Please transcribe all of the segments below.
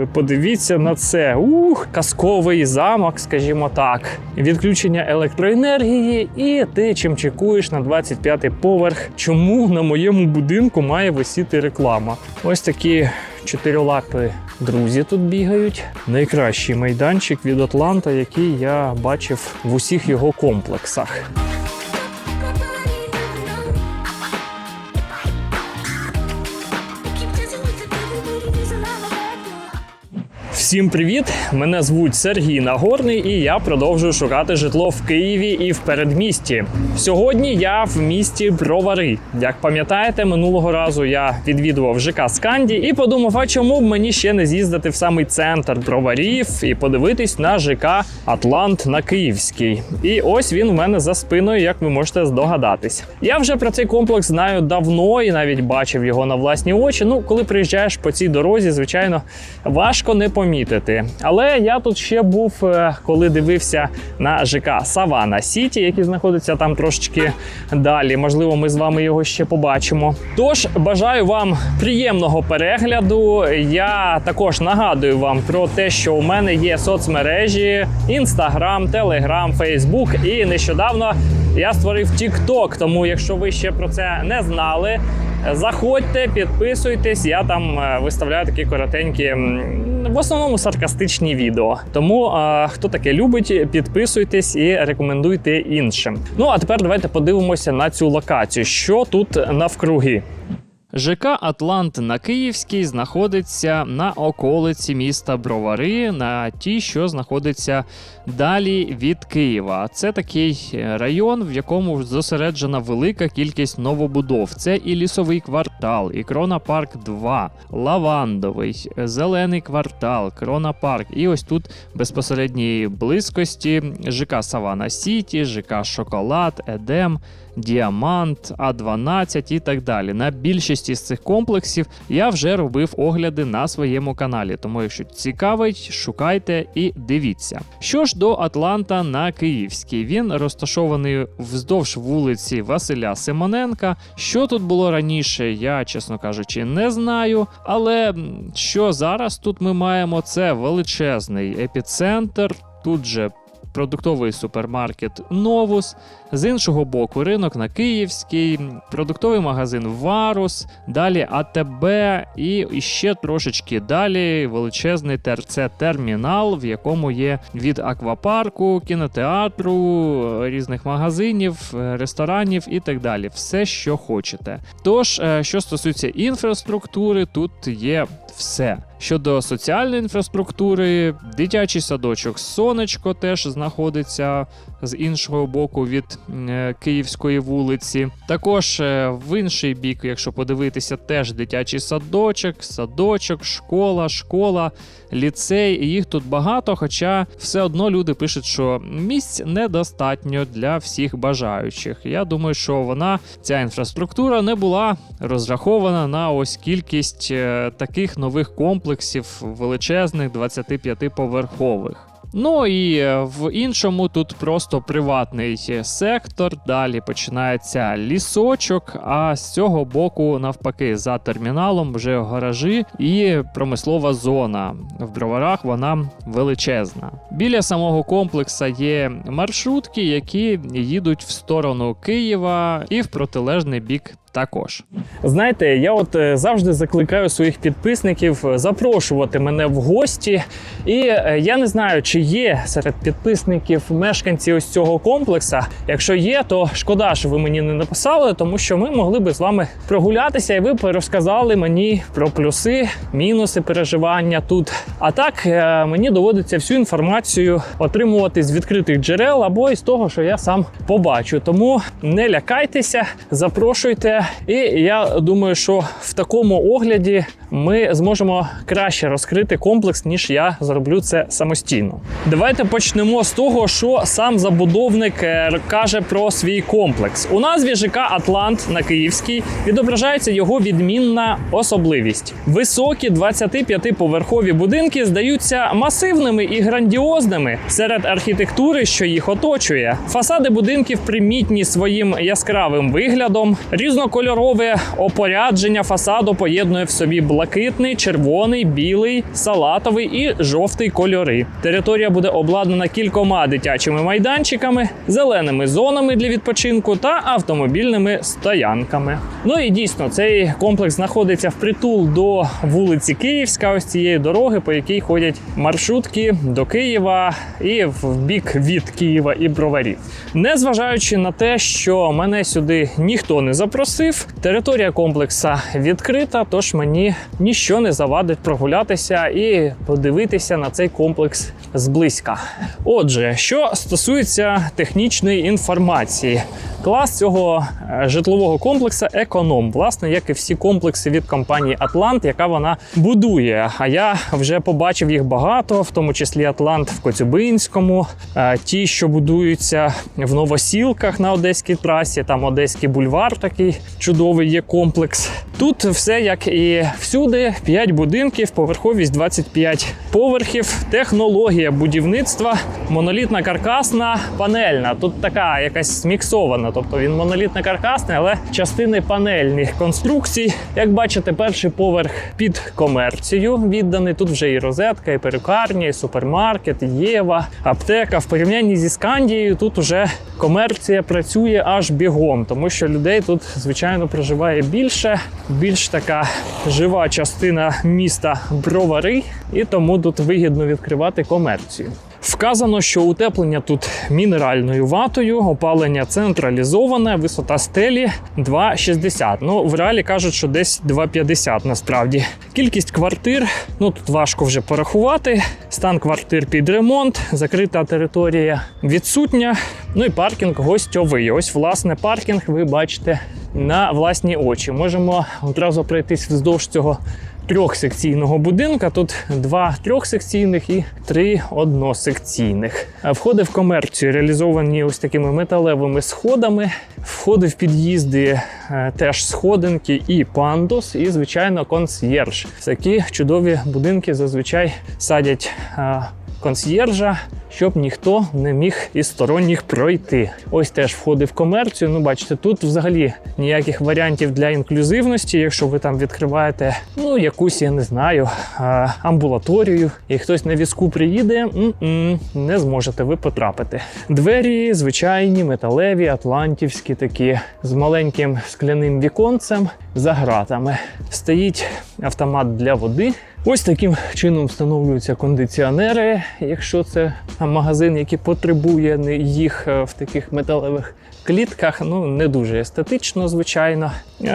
Ви подивіться на це. Ух, казковий замок, скажімо так. Відключення електроенергії, і ти чим чекуєш на 25-й поверх. Чому на моєму будинку має висіти реклама? Ось такі чотирилапі друзі тут бігають. Найкращий майданчик від Атланта, який я бачив в усіх його комплексах. Всім привіт! Мене звуть Сергій Нагорний, і я продовжую шукати житло в Києві і в передмісті. Сьогодні я в місті Бровари. Як пам'ятаєте, минулого разу я відвідував ЖК Сканді і подумав, а чому б мені ще не з'їздити в самий центр броварів і подивитись на ЖК Атлант на Київський. І ось він у мене за спиною, як ви можете здогадатись. Я вже про цей комплекс знаю давно і навіть бачив його на власні очі. Ну, коли приїжджаєш по цій дорозі, звичайно, важко не помітити. Але я тут ще був, е, коли дивився на ЖК Савана Сіті, який знаходиться там трошечки далі. Можливо, ми з вами його ще побачимо. Тож бажаю вам приємного перегляду. Я також нагадую вам про те, що у мене є соцмережі: Instagram, Telegram, Facebook і нещодавно я створив TikTok. Тому, якщо ви ще про це не знали, заходьте, підписуйтесь. Я там е, виставляю такі коротенькі, в основному саркастичні відео. Тому е, хто таке любить, підписуйтесь і рекомендуйте іншим. Ну а тепер давайте подивимося на цю локацію. Що тут навкруги? ЖК Атлант на Київській знаходиться на околиці міста Бровари, на тій, що знаходиться далі від Києва. Це такий е, район, в якому зосереджена велика кількість новобудов. Це і лісовий квартал, і Крона Парк 2, Лавандовий, Зелений квартал, Крона Парк. І ось тут безпосередній близькості ЖК Савана Сіті, ЖК Шоколад, Едем. Діамант, А12 і так далі. На більшості з цих комплексів я вже робив огляди на своєму каналі. Тому, якщо цікавить, шукайте і дивіться. Що ж до Атланта на Київській, він розташований вздовж вулиці Василя Симоненка. Що тут було раніше, я чесно кажучи, не знаю. Але що зараз тут ми маємо, це величезний епіцентр. Тут же продуктовий супермаркет Новус. З іншого боку, ринок на Київський, продуктовий магазин Варус, далі АТБ і ще трошечки далі величезний ТРЦ термінал, в якому є від аквапарку, кінотеатру, різних магазинів, ресторанів і так далі. Все, що хочете. Тож, е, що стосується інфраструктури, тут є все. Щодо соціальної інфраструктури, дитячий садочок Сонечко теж знаходиться з іншого боку від е, Київської вулиці. Також е, в інший бік, якщо подивитися, теж дитячий садочок, садочок, школа, школа, ліцей. Їх тут багато, хоча все одно люди пишуть, що місць недостатньо для всіх бажаючих. Я думаю, що вона, ця інфраструктура, не була розрахована на ось кількість е, таких нових комплексів величезних 25-поверхових. Ну і е, в іншому тут просто приватний сектор. Далі починається лісочок. А з цього боку, навпаки, за терміналом вже гаражі і промислова зона. В броварах вона величезна. Біля самого комплекса є маршрутки, які їдуть в сторону Києва і в протилежний бік. Також знаєте, я от е, завжди закликаю своїх підписників е, запрошувати мене в гості. І е, я не знаю, чи є серед підписників мешканці ось цього комплекса. Якщо є, то шкода, що ви мені не написали, тому що ми могли би з вами прогулятися, і ви б розказали мені про плюси, мінуси переживання тут. А так мені доводиться всю інформацію отримувати з відкритих джерел або із того, що я сам побачу. Тому не лякайтеся, запрошуйте. І я думаю, що в такому огляді ми зможемо краще розкрити комплекс, ніж я зроблю це самостійно. Давайте почнемо з того, що сам забудовник е, каже про свій комплекс. У назві ЖК Атлант на Київській відображається його відмінна особливість. Високі 25-поверхові будинки здаються масивними і грандіозними серед архітектури, що їх оточує. Фасади будинків примітні своїм яскравим виглядом, різнокольоровими Різнокольорове опорядження фасаду поєднує в собі блакитний, червоний, білий, салатовий і жовтий кольори. Територія буде обладнана кількома дитячими майданчиками, зеленими зонами для відпочинку та автомобільними стоянками. Ну і дійсно, цей комплекс знаходиться впритул до вулиці Київська, ось цієї дороги, по якій ходять маршрутки до Києва і в бік від Києва і Броварів. Незважаючи на те, що мене сюди ніхто не запросив, територія комплекса відкрита, тож мені ніщо не завадить прогулятися і подивитися на цей комплекс зблизька. Отже, що стосується технічної інформації, клас цього е, житлового комплексу економ, власне, як і всі комплекси від компанії Атлант, яка вона будує. А я вже побачив їх багато, в тому числі Атлант в Коцюбинському, е, ті, що будуються в Новосілках на Одеській трасі, там Одеський бульвар, такий чудовий є комплекс. Тут все як і всюди: 5 будинків, поверховість 25 поверхів, технологія будівництва, монолітна каркасна панельна. Тут така якась зміксована, тобто він монолітно каркасний, але частини панельних конструкцій. Як бачите, перший поверх під комерцію відданий. Тут вже і розетка, і перукарня, і супермаркет, і Єва, аптека. В порівнянні зі Скандією тут уже комерція працює аж бігом, тому що людей тут, звичайно, проживає більше, більш така жива частина міста Бровари, і тому тут вигідно відкривати комерцію. Вказано, що утеплення тут мінеральною ватою, опалення централізоване, висота стелі 2,60. Ну, в реалі кажуть, що десь 2,50 насправді. Кількість квартир, ну тут важко вже порахувати. Стан квартир під ремонт, закрита територія відсутня. Ну і паркінг гостьовий. Ось, власне, паркінг ви бачите на власні очі. Можемо одразу пройтись вздовж цього трьохсекційного будинка. Тут два трьохсекційних і три односекційних. Входи в комерцію реалізовані ось такими металевими сходами. Входи в під'їзди е, теж сходинки і пандус, і, звичайно, консьєрж. Такі чудові будинки зазвичай садять. Консьєржа, щоб ніхто не міг із сторонніх пройти. Ось теж входи в комерцію. Ну, бачите, тут взагалі ніяких варіантів для інклюзивності. Якщо ви там відкриваєте ну якусь, я не знаю, амбулаторію, і хтось на візку приїде, м-м, не зможете ви потрапити. Двері звичайні, металеві, атлантівські, такі з маленьким скляним віконцем за гратами. Стоїть автомат для води. Ось таким чином встановлюються кондиціонери, якщо це магазин, який потребує їх е, в таких металевих клітках. Ну не дуже естетично, звичайно.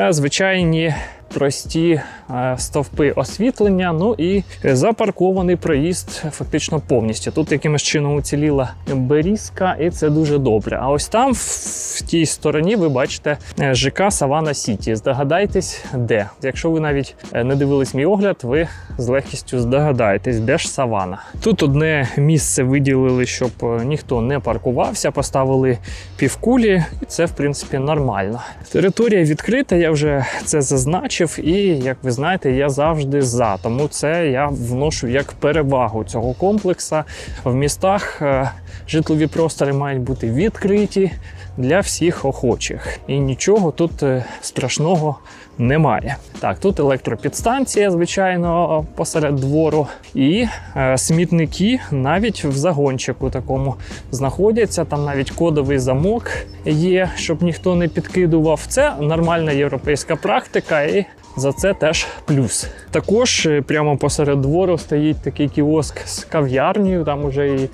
Звичайні прості е, стовпи освітлення. Ну і запаркований проїзд фактично повністю. Тут якимось чином уціліла берізка, і це дуже добре. А ось там, в, тій стороні, ви бачите е, ЖК Савана Сіті. Здогадайтесь, де. Якщо ви навіть е, не дивились мій огляд, ви з легкістю здогадаєтесь, де ж Савана. Тут одне місце виділили, щоб ніхто не паркувався, поставили півкулі, і це в принципі нормально. Територія відкрита, я вже це зазначив, і як ви знаєте, я завжди за. Тому це я вношу як перевагу цього комплекса. В містах е, житлові простори мають бути відкриті для всіх охочих. І нічого тут е, страшного немає. Так, тут електропідстанція, звичайно, посеред двору, і е, смітники навіть в загончику такому знаходяться. Там навіть кодовий замок є, щоб ніхто не підкидував. Це нормальна європейська практика. І за це теж плюс. Також е, прямо посеред двору стоїть такий кіоск з кав'ярнею, там уже і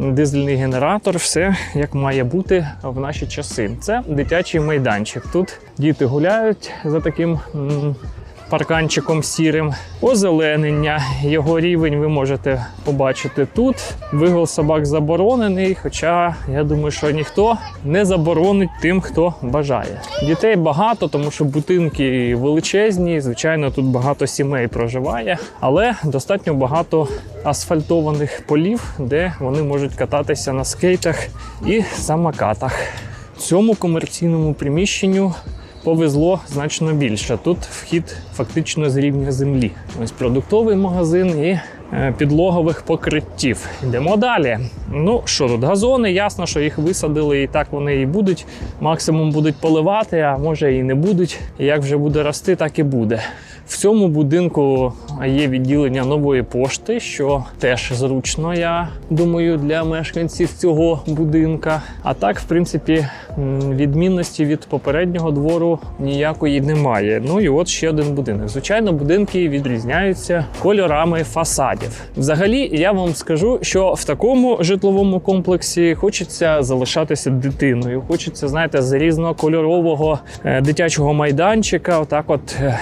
дизельний генератор, все як має бути в наші часи. Це дитячий майданчик. Тут діти гуляють за таким. Парканчиком сірим, озеленення. Його рівень ви можете побачити тут. Вигул собак заборонений, хоча я думаю, що ніхто не заборонить тим, хто бажає. Дітей багато, тому що будинки величезні. Звичайно, тут багато сімей проживає, але достатньо багато асфальтованих полів, де вони можуть кататися на скейтах і самокатах. Цьому комерційному приміщенню повезло значно більше. Тут вхід фактично з рівня землі. Ось продуктовий магазин і е, підлогових покриттів. Йдемо далі. Ну що тут, газони, ясно, що їх висадили, і так вони і будуть. Максимум будуть поливати, а може і не будуть. Як вже буде рости, так і буде. В цьому будинку є відділення нової пошти, що теж зручно, я думаю, для мешканців цього будинка. А так, в принципі, відмінності від попереднього двору ніякої немає. Ну і от ще один будинок. Звичайно, будинки відрізняються кольорами фасадів. Взагалі, я вам скажу, що в такому житловому комплексі хочеться залишатися дитиною. Хочеться, знаєте, з різнокольорового е, дитячого майданчика, отак, от е,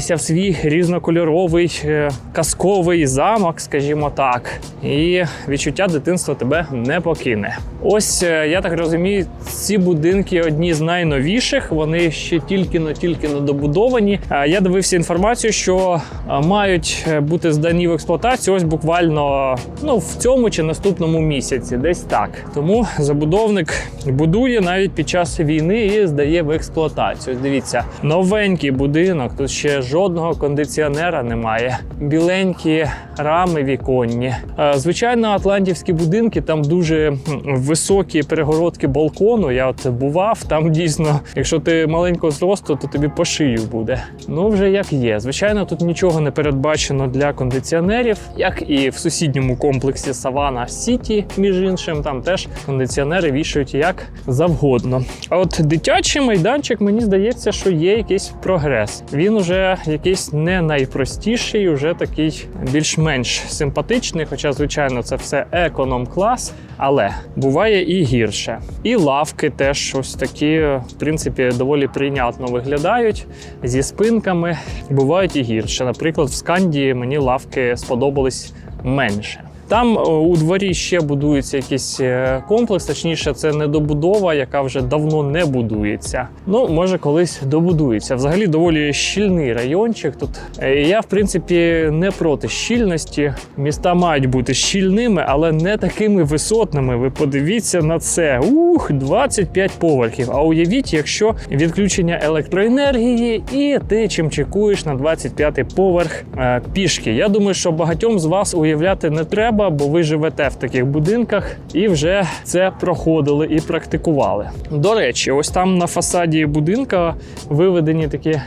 повертатися в свій різнокольоровий е, казковий замок, скажімо так. І відчуття дитинства тебе не покине. Ось е, я так розумію, ці будинки одні з найновіших. Вони ще тільки но тільки но добудовані. Е, Я дивився інформацію, що мають бути здані в експлуатацію ось буквально ну в цьому чи наступному місяці, десь так. Тому забудовник будує навіть під час війни і здає в експлуатацію. Дивіться, новенький будинок. Тут ще жодного кондиціонера немає. Біленькі рами віконні. Е, Звичайно, атлантівські будинки там дуже високі перегородки балкону. Я от бував там дійсно. Якщо ти маленького зросту, то тобі по шию буде. Ну вже як є. Звичайно, тут нічого не передбачено для кондиціонерів, як і в сусідньому комплексі Савана Сіті, між іншим, там теж кондиціонери вішають як завгодно. А от дитячий майданчик, мені здається, що є якийсь прогрес. Він уже якийсь не найпростіший, уже такий більш-менш симпатичний. Хоча, звичайно, це все економ-клас, але буває і гірше. І лавки теж ось такі, в принципі, доволі прийнятно виглядають зі спинками. Бувають і гірше. Наприклад, в Скандії мені лавки сподобались менше. Там у дворі ще будується якийсь е, комплекс, точніше, це недобудова, яка вже давно не будується. Ну, може, колись добудується. Взагалі доволі щільний райончик тут. Е, Я, в принципі, не проти щільності. Міста мають бути щільними, але не такими висотними. Ви подивіться на це. Ух, 25 поверхів. А уявіть, якщо відключення електроенергії, і ти чим чекуєш на 25-й поверх е, пішки. Я думаю, що багатьом з вас уявляти не треба, бо ви живете в таких будинках і вже це проходили і практикували. До речі, ось там на фасаді будинка виведені такі е,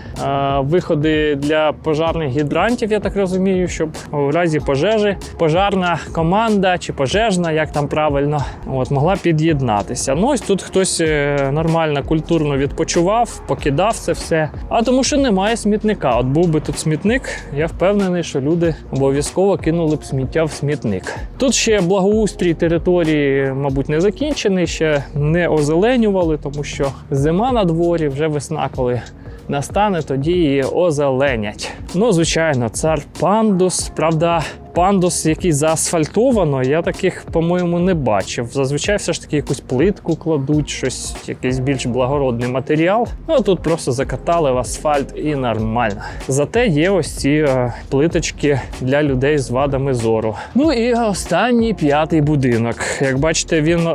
виходи для пожарних гідрантів, я так розумію, щоб у разі пожежі пожарна команда чи пожежна, як там правильно, от могла під'єднатися. Ну ось тут хтось е, нормально культурно відпочивав, покидав це все. А тому, що немає смітника. От був би тут смітник, я впевнений, що люди обов'язково кинули б сміття в смітник. Тут ще благоустрій території, мабуть, не закінчений, ще не озеленювали, тому що зима на дворі, вже весна, коли настане, тоді її озеленять. Ну, звичайно, цар пандус, правда. Пандус, який заасфальтовано, я таких, по-моєму, не бачив. Зазвичай все ж таки якусь плитку кладуть, щось, якийсь більш благородний матеріал. Ну а тут просто закатали в асфальт і нормально. Зате є ось ці е, плиточки для людей з вадами зору. Ну і останній п'ятий будинок. Як бачите, він е,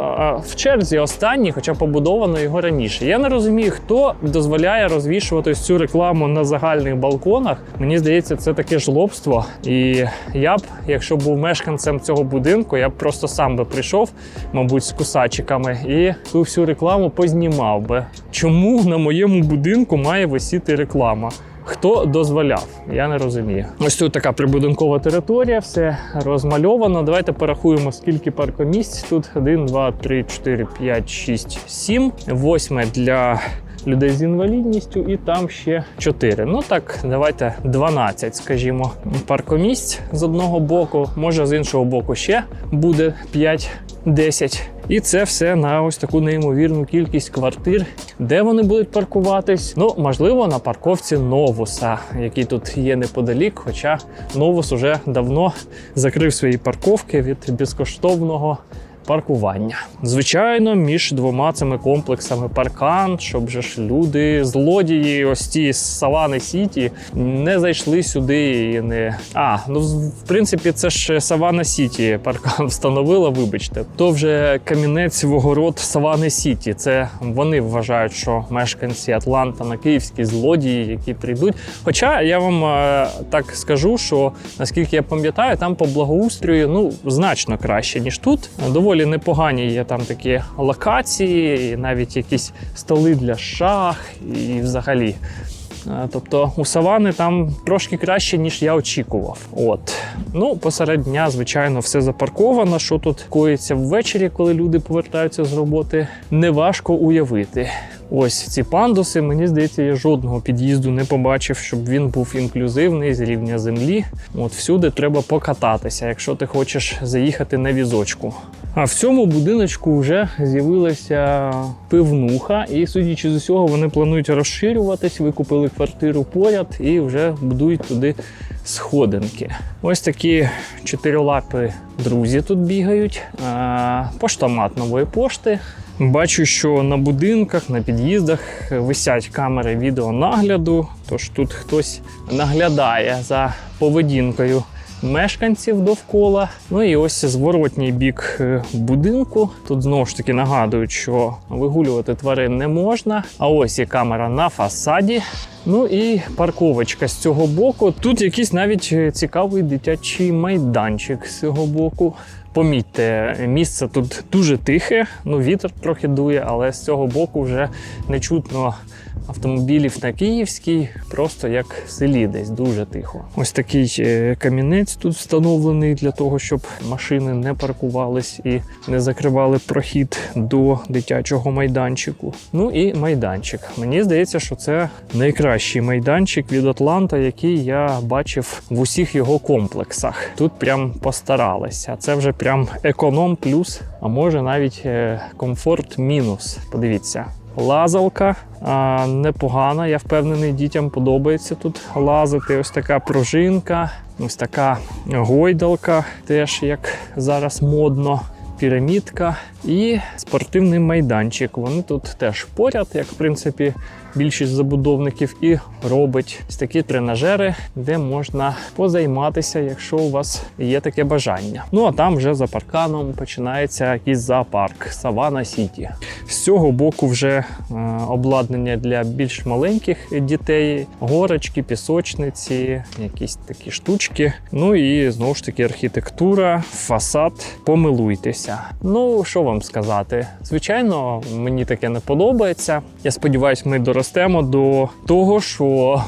в черзі останній, хоча побудовано його раніше. Я не розумію, хто дозволяє розвішувати цю рекламу на загальних балконах. Мені здається, це таке жлобство. І я б, якщо був мешканцем цього будинку, я б просто сам би прийшов, мабуть, з кусачиками, і ту всю рекламу познімав би. Чому на моєму будинку має висіти реклама? Хто дозволяв? Я не розумію. Ось тут така прибудинкова територія, все розмальовано. Давайте порахуємо, скільки паркомісць. Тут 1, 2, 3, 4, 5, 6, 7. Восьме для людей з інвалідністю, і там ще 4. Ну так, давайте 12, скажімо, паркомісць з одного боку, може з іншого боку ще буде 5-10. І це все на ось таку неймовірну кількість квартир. Де вони будуть паркуватись? Ну, можливо, на парковці Новуса, який тут є неподалік. Хоча Новус уже давно закрив свої парковки від безкоштовного паркування. Звичайно, між двома цими комплексами паркан, щоб же ж люди, злодії, ось ті з Савани Сіті, не зайшли сюди і не. А, ну в принципі, це ж Савана Сіті паркан встановила, вибачте. То вже камінець в огород Савани Сіті. Це вони вважають, що мешканці Атланта на київські злодії, які прийдуть. Хоча я вам е, так скажу, що наскільки я пам'ятаю, там по благоустрою ну значно краще ніж тут. Доволі непогані є там такі локації, і навіть якісь столи для шах і взагалі. Е, Тобто у савани там трошки краще, ніж я очікував. От ну посеред дня, звичайно, все запарковано. Що тут коїться ввечері, коли люди повертаються з роботи, неважко уявити. Ось ці пандуси, мені здається, я жодного під'їзду не побачив, щоб він був інклюзивний з рівня землі. От всюди треба покататися, якщо ти хочеш заїхати на візочку. А в цьому будиночку вже з'явилася пивнуха, і судячи з усього, вони планують розширюватись, викупили квартиру поряд і вже будують туди сходинки. Ось такі чотирилапі друзі тут бігають. Поштомат нової пошти. Бачу, що на будинках, на під'їздах висять камери відеонагляду, тож тут хтось наглядає за поведінкою мешканців довкола. Ну і ось зворотній бік е, будинку. Тут знову ж таки нагадують, що вигулювати тварин не можна. А ось і камера на фасаді. Ну і парковочка з цього боку. Тут якийсь навіть е, цікавий дитячий майданчик з цього боку. Помітьте, місце тут дуже тихе, ну вітер трохи дує, але з цього боку вже не чутно автомобілів на Київській, просто як в селі десь дуже тихо. Ось такий е, камінець тут встановлений для того, щоб машини не паркувались і не закривали прохід до дитячого майданчику. Ну і майданчик. Мені здається, що це найкращий майданчик від Атланта, який я бачив в усіх його комплексах. Тут прям постаралися. Це вже прям економ плюс, а може навіть е, комфорт мінус. Подивіться. Лазалка а, непогана. Я впевнений, дітям подобається тут лазити. Ось така пружинка, ось така гойдалка, теж як зараз модно. Пірамідка і спортивний майданчик. Вони тут теж поряд, як в принципі більшість забудовників, і робить такі тренажери, де можна позайматися, якщо у вас є таке бажання. Ну а там вже за парканом починається якийсь зоопарк Савана Сіті. З цього боку вже е, обладнання для більш маленьких дітей, горочки, пісочниці, якісь такі штучки. Ну і знову ж таки архітектура, фасад. Помилуйтеся. Ну що вам сказати? Звичайно, мені таке не подобається. Я сподіваюся, ми доростемо до того, що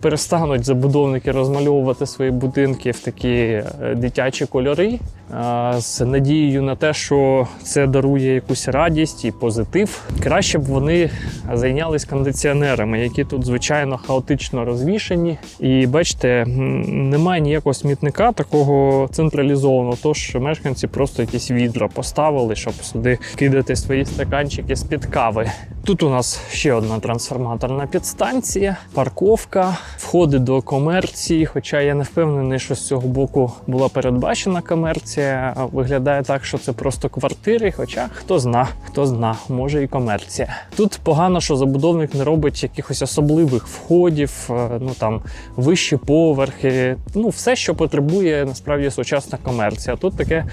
перестануть забудовники розмальовувати свої будинки в такі е, дитячі кольори. е, З надією на те, що це дарує якусь радість і позитив. Краще б вони зайнялись кондиціонерами, які тут звичайно хаотично розвішені. І бачите, немає ніякого смітника такого централізованого. Тож мешканці просто якісь відра поставили, щоб сюди кидати свої стаканчики з-під кави. Тут у нас ще одна трансформаторна підстанція, парковка, входи до комерції. Хоча я не впевнений, що з цього боку була передбачена комерція. Виглядає так, що це просто квартири. Хоча хто зна, хто зна, може і комерція. Тут погано, що забудовник не робить якихось особливих входів, е, ну там вищі поверхи, ну все, що потребує насправді сучасна комерція. Тут таке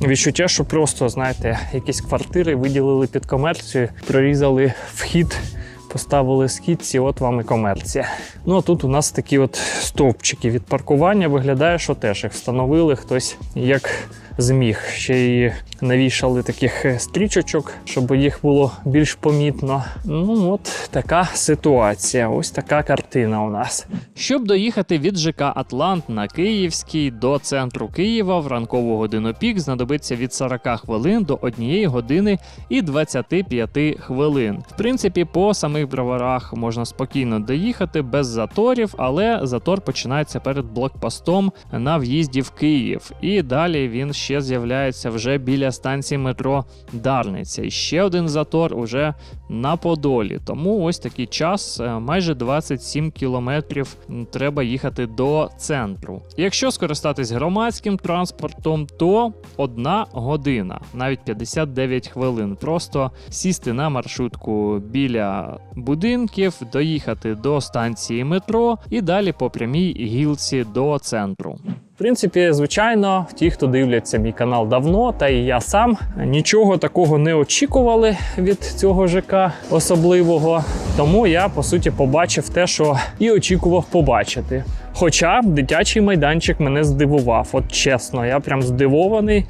відчуття, що просто знаєте, якісь квартири виділили під комерцію, прорізали вхід. Поставили східці, от вам і комерція. Ну а тут у нас такі от стовпчики від паркування. Виглядає, що теж їх встановили хтось як зміг. Ще й навішали таких е, стрічочок, щоб їх було більш помітно. Ну от така ситуація. Ось така картина у нас. Щоб доїхати від ЖК Атлант на Київський до центру Києва в ранкову годину пік знадобиться від 40 хвилин до 1 години і 25 хвилин. В принципі, по самих броварах можна спокійно доїхати без заторів, але затор починається перед блокпостом на в'їзді в Київ. І далі він ще ще з'являється вже біля станції метро Дарниця. І ще один затор уже на Подолі. Тому ось такий час, е, майже 27 кілометрів треба їхати до центру. Якщо скористатись громадським транспортом, то одна година, навіть 59 хвилин. Просто сісти на маршрутку біля будинків, доїхати до станції метро і далі по прямій гілці до центру. В принципі, звичайно, ті, хто дивляться мій канал давно, та і я сам нічого такого не очікували від цього ЖК особливого. Тому я по суті побачив те, що і очікував побачити. Хоча дитячий майданчик мене здивував, от чесно, я прям здивований.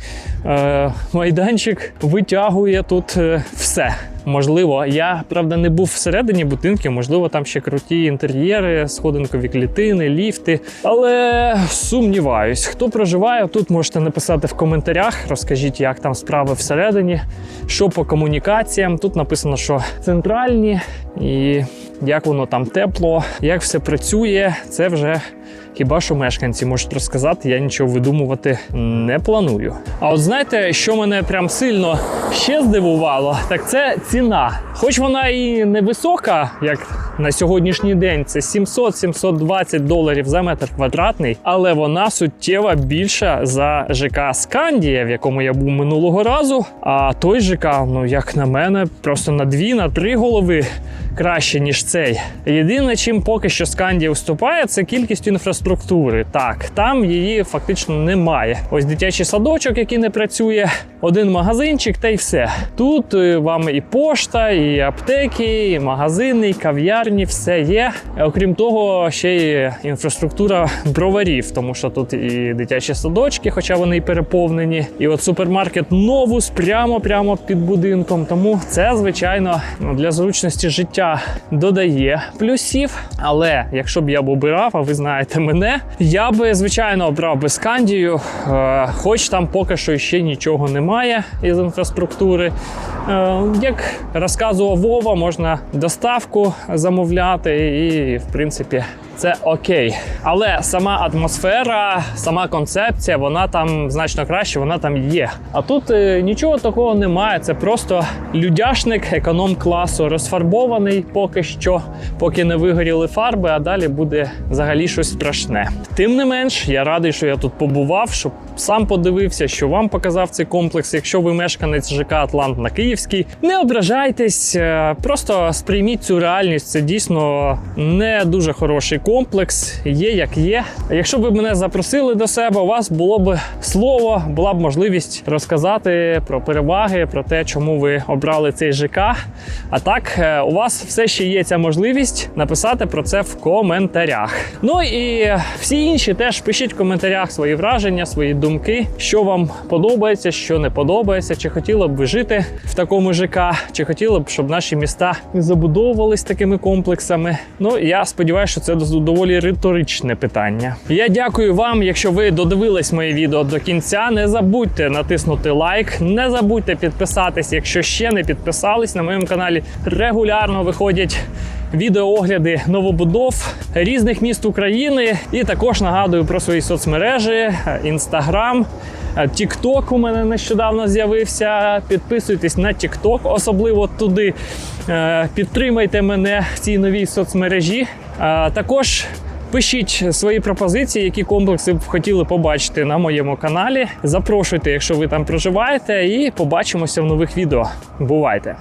Е, майданчик витягує тут е, все. Можливо, я правда не був всередині будинків, можливо, там ще круті інтер'єри, сходинкові клітини, ліфти. Але сумніваюсь, хто проживає тут, можете написати в коментарях. Розкажіть, як там справи всередині, що по комунікаціям. Тут написано, що центральні, і як воно там тепло, як все працює. Це вже Хіба що мешканці можуть розказати, я нічого видумувати не планую. А от знаєте, що мене прям сильно ще здивувало, так це ціна. Хоч вона і невисока, як на сьогоднішній день, це 700-720 доларів за метр квадратний, але вона суттєво більша за ЖК Скандія, в якому я був минулого разу. А той ЖК, ну як на мене, просто на дві, на три голови краще, ніж цей. Єдине, чим поки що Скандія вступає, це кількість інфраструктури. Так, там її фактично немає. Ось дитячий садочок, який не працює, один магазинчик, та й все. Тут е, вам і пошта, і аптеки, і магазини, і кав'ярні, все є. Окрім того, ще й інфраструктура броварів, тому що тут і дитячі садочки, хоча вони і переповнені, і от супермаркет новус прямо прямо під будинком. Тому це, звичайно, для зручності життя додає плюсів. Але якщо б я б обирав, а ви знаєте мене, я би звичайно обрав би Скандію, е, хоч там поки що ще нічого немає із інфраструктури. Е, Як розказував Вова, можна доставку замовляти, і в принципі. Це окей, але сама атмосфера, сама концепція, вона там значно краще, вона там є. А тут е, нічого такого немає. Це просто людяшник економ класу, розфарбований поки що, поки не вигоріли фарби, а далі буде взагалі щось страшне. Тим не менш, я радий, що я тут побував, щоб сам подивився, що вам показав цей комплекс. Якщо ви мешканець ЖК Атлант на Київській, не ображайтесь, е, просто сприйміть цю реальність. Це дійсно не дуже хороший є як є. Якщо б мене запросили до себе, у вас було б слово, була б можливість розказати про переваги, про те, чому ви обрали цей ЖК. А так, е, у вас все ще є ця можливість написати про це в коментарях. Ну і всі інші теж пишіть в коментарях свої враження, свої думки, що вам подобається, що не подобається, чи хотіли б ви жити в такому ЖК, чи хотіли б, щоб наші міста забудовувались такими комплексами. Ну я сподіваюся, що це доволі риторичне питання. Я дякую вам, якщо ви додивились моє відео до кінця. Не забудьте натиснути лайк, не забудьте підписатись, якщо ще не підписались. На моєму каналі регулярно виходять. Відеоогляди новобудов різних міст України, і також нагадую про свої соцмережі: інстаграм, Тікток у мене нещодавно з'явився. Підписуйтесь на Тікток, особливо туди. Е, Підтримайте мене в цій новій соцмережі. Також Пишіть свої пропозиції, які комплекси б хотіли побачити на моєму каналі. Запрошуйте, якщо ви там проживаєте, і побачимося в нових відео. Бувайте!